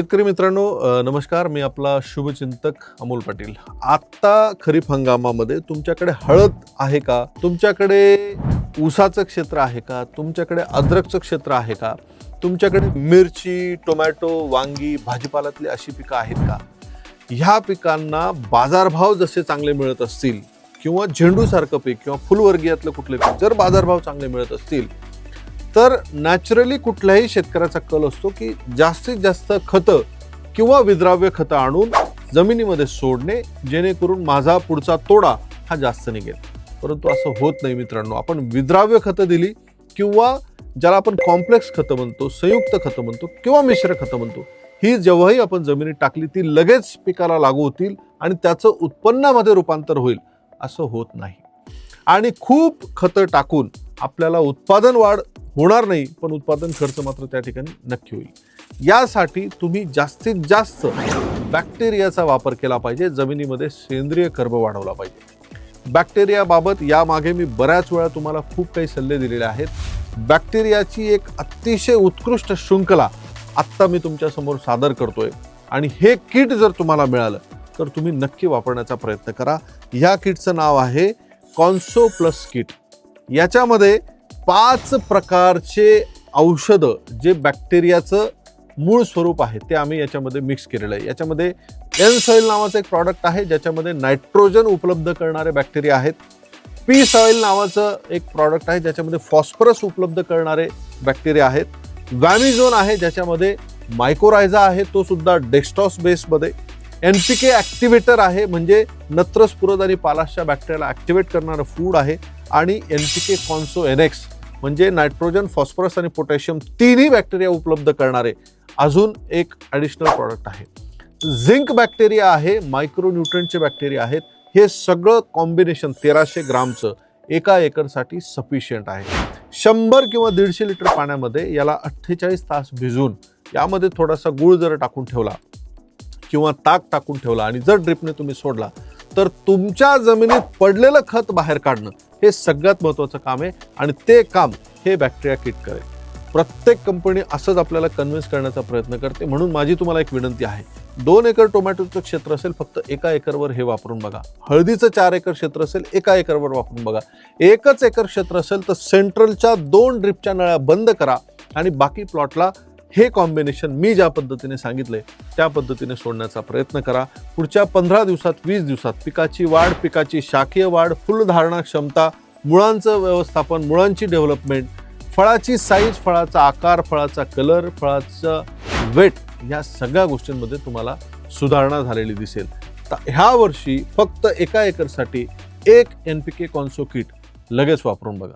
शेतकरी मित्रांनो नमस्कार. मी आपला शुभचिंतक अमोल पाटील. आत्ता खरीप हंगामामध्ये तुमच्याकडे हळद आहे का? तुमच्याकडे ऊसाचं क्षेत्र आहे का? तुमच्याकडे अद्रकचं क्षेत्र आहे का? तुमच्याकडे मिरची टोमॅटो वांगी भाजीपाल्यातली अशी पिकं आहेत का? ह्या पिकांना बाजारभाव जसे चांगले मिळत असतील किंवा झेंडूसारखं पीक किंवा फुलवर्गीयातलं कुठले पीक जर बाजारभाव चांगले मिळत असतील तर नॅचरली कुठल्याही शेतकऱ्याचा कल असतो की जास्तीत जास्त खतं किंवा विद्राव्य खतं आणून जमिनीमध्ये सोडणे जेणेकरून माझा पुढचा तोडा हा जास्त निघेल. परंतु असं होत नाही मित्रांनो. आपण विद्राव्य खतं दिली किंवा ज्याला आपण कॉम्प्लेक्स खतं म्हणतो संयुक्त खतं म्हणतो किंवा मिश्र खतं म्हणतो ही जेव्हाही आपण जमिनीत टाकली ती लगेच पिकाला लागू होतील आणि त्याचं उत्पन्नामध्ये रूपांतर होईल असं होत नाही. आणि खूप खतं टाकून आपल्याला उत्पादन वाढ होणार नाही पण उत्पादन खर्च मात्र त्या ठिकाणी नक्की होईल. यासाठी तुम्ही जास्तीत जास्त बॅक्टेरियाचा वापर केला पाहिजे जमिनीमध्ये सेंद्रिय कर्ब वाढवला पाहिजे. बॅक्टेरियाबाबत यामागे मी बऱ्याच वेळा तुम्हाला खूप काही सल्ले दिलेले आहेत. बॅक्टेरियाची एक अतिशय उत्कृष्ट शृंखला आत्ता मी तुमच्यासमोर सादर करतोय. आणि हे किट जर तुम्हाला मिळालं तर तुम्ही नक्की वापरण्याचा प्रयत्न करा. ह्या किटचं नाव आहे कॉन्सो प्लस किट. याच्यामध्ये पाच प्रकारचे औषधं जे बॅक्टेरियाचं मूळ स्वरूप आहे ते आम्ही याच्यामध्ये मिक्स केलेलं आहे. याच्यामध्ये एन सॉईल नावाचं एक प्रॉडक्ट आहे ज्याच्यामध्ये नायट्रोजन उपलब्ध करणारे बॅक्टेरिया आहेत. पी सॉईल नावाचं एक प्रॉडक्ट आहे ज्याच्यामध्ये फॉस्फरस उपलब्ध करणारे बॅक्टेरिया आहेत. वॅमिझोन आहे ज्याच्यामध्ये मायकोरायझा आहे तो सुद्धा डेस्टॉस बेसमध्ये एन पी के ॲक्टिवेटर आहे म्हणजे नत्रस्फुरद आणि पालाशच्या बॅक्टेरियाला ॲक्टिवेट करणारं फूड आहे. आणि एन पी के कॉन्सो एनेक्स म्हणजे नायट्रोजन फॉस्फरस आणि पोटॅशियम तिन्ही बॅक्टेरिया उपलब्ध करणारे अजून एक ॲडिशनल प्रॉडक्ट आहे. झिंक बॅक्टेरिया आहे मायक्रो न्यूट्रंटचे बॅक्टेरिया आहेत हे सगळं कॉम्बिनेशन तेराशे ग्रामचं एका एकरसाठी सफिशियंट आहे. शंभर किंवा दीडशे लिटर पाण्यामध्ये याला अठ्ठेचाळीस तास भिजून यामध्ये थोडासा गुळ जर टाकून ठेवला किंवा ताक टाकून ठेवला आणि जर ड्रिपने तुम्ही सोडला तर तुमच्या जमिनीत पडलेलं खत बाहेर काढणं हे सगळ्यात महत्त्वाचं काम आहे आणि ते काम हे बॅक्टेरिया किट करेल. प्रत्येक कंपनी असंच आपल्याला कन्व्हिन्स करण्याचा प्रयत्न करते. म्हणून माझी तुम्हाला एक विनंती आहे. दोन एकर टोमॅटोचं क्षेत्र असेल फक्त एका एकरवर हे वापरून बघा. हळदीचं चार एकर क्षेत्र असेल एका एकरवर वापरून बघा. एकच एकर क्षेत्र असेल तर सेंट्रलच्या दोन ड्रिपच्या नळ्या बंद करा आणि बाकी प्लॉटला हे कॉम्बिनेशन मी ज्या पद्धतीने सांगितले त्या पद्धतीने सोडण्याचा प्रयत्न करा. पुढच्या पंधरा दिवसात वीस दिवसात पिकाची वाढ पिकाची शाखीय वाढ फुलधारणा क्षमता मुळांचं व्यवस्थापन मुळांची डेव्हलपमेंट फळाची साईज फळाचा आकार फळाचा कलर फळाचं वेट या सगळ्या गोष्टींमध्ये तुम्हाला सुधारणा झालेली दिसेल. तर ह्या वर्षी फक्त एका एकरसाठी एक एन पी के कॉन्सो किट लगेच वापरून बघा.